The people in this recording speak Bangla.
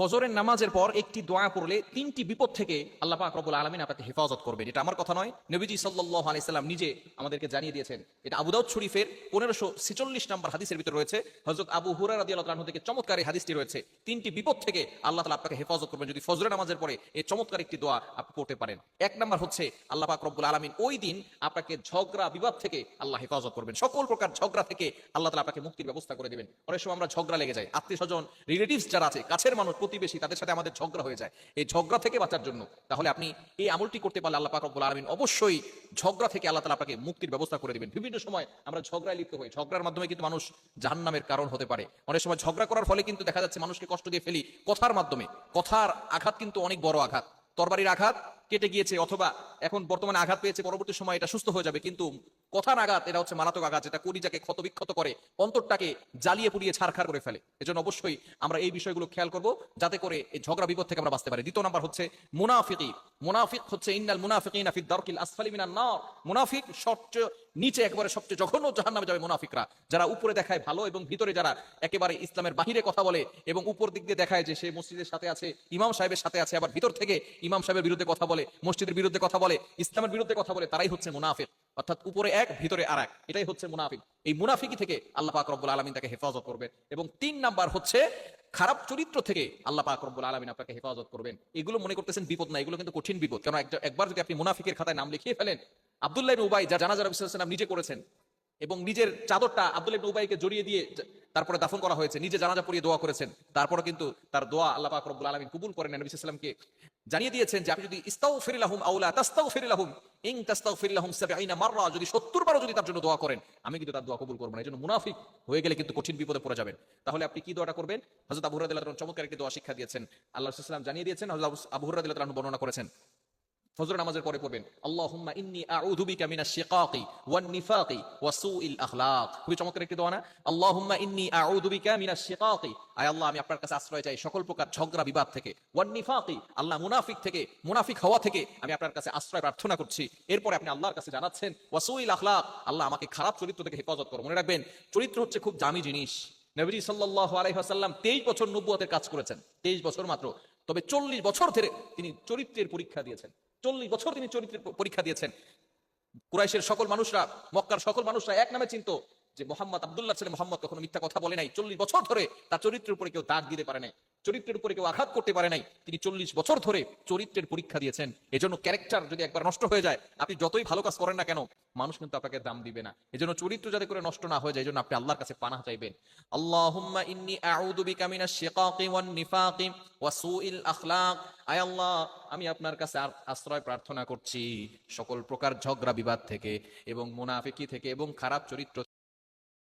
ফজরের নামাজের পর একটি দোয়া পড়লে তিনটি বিপদ থেকে আল্লাহ পাক রব্বুল আলমিন আপনাকে হেফাজত করবেন। এটা আমার কথা নয়। নবীজি সাল্লাহ আলাইসাল্লাম নিজে আমাদেরকে জানিয়ে দিয়েছেন, এটা আবুদাউদ শরীফের পনেরোশো ছেচল্লিশ নম্বর হাদিসের ভিতরে রয়েছে। হজরত আবু হুরার রাদি আল্লাহ থেকে চমৎকার এই হাদিসটি রয়েছে। তিনটি বিপদ থেকে আল্লাহ তালা আপনাকে হেফাজত করবেন। যদি ফজরের নামাজের পরে এই চমৎকার একটি দোয়া আপনি করতে পারেন। এক নম্বর হচ্ছে আল্লাহ পাক রব্বুল আলমিন ওই দিন আপনাকে ঝগড়া, বিবাদ থেকে আল্লাহ হেফাজত করবেন। সকল প্রকার ঝগড়া থেকে আল্লাহ তালা আপনাকে মুক্তির ব্যবস্থা করে দেবেন। অনেক সময় আমরা ঝগড়া লেগে যাই। আত্মীয় স্বজন রিলেটিভস যারা আছে, কাছের মানুষ প্রতিবেশী তাদের সাথে আমাদের ঝগড়া হয়ে যায়। এই ঝগড়া থেকে বাঁচার জন্য তাহলে আপনি এই আমলটি করতে পারলে আল্লাহ পাক রব্বুল আলমিন অবশ্যই ঝগড়া থেকে আল্লাহ তালা আপনাকে মুক্তির ব্যবস্থা করে দেবেন। বিভিন্ন সময় আমরা ঝগড়ায় লিপ্ত হই। ঝগড়ার মাধ্যমে কিন্তু মানুষ জাহান্নামের কারণ হতে পারে। অনেক সময় ঝগড়া করার ফলে কিন্তু দেখা যাচ্ছে মানুষকে কষ্ট দিয়ে ফেলি কথার মাধ্যমে। কথার আঘাত কিন্তু অনেক বড় আঘাত। তরবারির আঘাত কেটে গিয়েছে অথবা এখন বর্তমানে আঘাত পেয়েছে, পরবর্তী সময় এটা সুস্থ হয়ে যাবে। কিন্তু কথার আঘাত, এটা হচ্ছে মারাত্মক আঘাত, যেটা কলিজাকে ক্ষত বিক্ষত করে, অন্তরটাকে জ্বালিয়ে পুড়িয়ে ছাড়খাড় করে ফেলে। এজন্য অবশ্যই আমরা এই বিষয়গুলো খেয়াল করব, যাতে করে এই ঝগড়া বিপদ থেকে আমরা বাঁচতে পারি। দ্বিতীয় নাম্বার হচ্ছে মুনাফিকি। মুনাফিক হচ্ছে ইন্নাল মুনাফিকিনা ফি দারকিল আসফালি মিনান নার। মুনাফিক সবচেয়ে নিচে একেবারে সবচেয়ে জঘন্য জাহান্নামে যাবে মুনাফিকরা। যারা উপরে দেখায় ভালো এবং ভিতরে যারা একেবারে ইসলামের বাহিরে কথা বলে এবং উপর দিক দিয়ে দেখায় যে সে মসজিদের সাথে আছে, ইমাম সাহেবের সাথে আছে, আবার ভিতর থেকে ইমাম সাহেবের বিরুদ্ধে কথা বলে, মসজিদের বিরুদ্ধে কথা বলে, ইসলামের বিরুদ্ধে কথা বলে, তারাই হচ্ছে মুনাফিক। অর্থাৎ উপরে এক, ভিতরে আর এক এটাই হচ্ছে মুনাফিক। এই মুনাফিকি থেকে আল্লাহ পাক রব্বুল আলমিন তাকে হেফাজত করবেন। এবং তিন নাম্বার হচ্ছে খারাপ চরিত্র থেকে আল্লাহ পাক রব্বুল আলমিন আপনাকে হেফাজত করবেন। এগুলো মনে করতেছেন বিপদ না, এগুলো কিন্তু কঠিন বিপদ। কারণ একবার যদি আপনি মুনাফিকের খাতায় নাম লিখিয়ে ফেলেন, আবদুল্লাহ উবাই যা জানাজার বিশ্বাস নিজে করেছেন এবং নিজের চাদরটা আবদুল্লাহ উবাইকে জড়িয়ে দিয়ে তারপরে দাফন করা হয়েছে, নিজে জানাজা পড়িয়ে দোয়া করেছেন। তারপরে কিন্তু তার দোয়া আল্লাহ পাক রব্বুল আলামিন কবুল করেন, নবী সাল্লামকে জানিয়ে দিয়েছেন যে, আপনি যদি ইস্তাগফির লাহুম আওলা তাস্তাগফির লাহুম, ইন তাস্তাগফির লাহুম 70 মাররা, যদি 70 বারও যদি তার জন্য দোয়া করেন, আমি কিন্তু তার দোয়া কবুল করব না। এজন্য মুনাফিক হয়ে গেলে কিন্তু কঠিন বিপদে পড়ে যাবেন। তাহলে আপনি কি দোয়াটা করবেন? হযরত আবু হুরায়রা রাদিয়াল্লাহু আনহু চমৎকার একটি দোয়া শিক্ষা দিয়েছেন। আল্লাহ রাসূল আলাইহি জানিয়ে দিয়েছেন, হযরত আবু হুরায়রা রাদিয়াল্লাহু আনহু বর্ণনা করেছেন ফজর নামাজের পরে পড়বেন, আল্লাহুম্মা ইন্নী আউযু বিকা মিনাশ শিকাকি ওয়ান নিফাকি ওয়া সুইল আখলাক। খুবই চমৎকার একটি দোয়া না? আল্লাহুম্মা ইন্নী আউযু বিকা মিনাশ শিকাকি। আয় আল্লাহ, আমি আপনার কাছে আশ্রয় চাই সকল প্রকার ঝগড়া, বিবাদ থেকে। ওয়ান নিফাকি, আল্লাহ মুনাফিক থেকে, মুনাফিক হওয়া থেকে আমি আপনার কাছে আশ্রয় প্রার্থনা করছি। এরপরে আপনি আল্লাহর কাছে জানাচ্ছেন, ওয়া সুইল আখলাক, আল্লাহ আমাকে খারাপ চরিত্র থেকে হেফাজত করো। মনে রাখবেন, চরিত্র হচ্ছে খুব দামি জিনিস। নবীজি সাল্লাল্লাহু আলাইহি ওয়াসাল্লাম 23 বছর নবুয়তের কাজ করেছেন 23 বছর মাত্র। তবে 40 বছর ধরে তিনি চরিত্রের পরীক্ষা দিয়েছেন। চল্লিশ বছর তিনি চরিত্রের পরীক্ষা দিয়েছেন। কুরাইশের সকল মানুষরা, মক্কার সকল মানুষরা এক নামে চিন্ত যে মোহাম্মদ আবদুল্লাহ ছেলে মোহাম্মদ কখনো মিথ্যা কথা বলে নাই। চল্লিশ বছর ধরে তার চরিত্রের উপরে কেউ দাগ দিতে পারে নাই। চরিত্রের উপরে কেউ আঘাত করতে পারে নাই। তিনি চল্লিশ বছর ধরে চরিত্রের পরীক্ষা দিয়েছেন। এজন্য ক্যারেক্টার যদি একবার নষ্ট হয়ে যায়, আপনি যতই ভালো কাজ করেন না কেন, মানুষ কিন্তু আপনাকে দাম দিবে না। এজন্য চরিত্র যাতে করে নষ্ট না হয়ে যায়, এজন্য আপনি আল্লাহর কাছে পানাহ চাইবেন। আল্লাহুম্মা আয় আল্লাহ, আমি আপনার কাছে আশ্রয় প্রার্থনা করছি। সকল প্রকার ঝগড়া বিবাদ থেকে এবং মুনাফিকি থেকে এবং খারাপ চরিত্র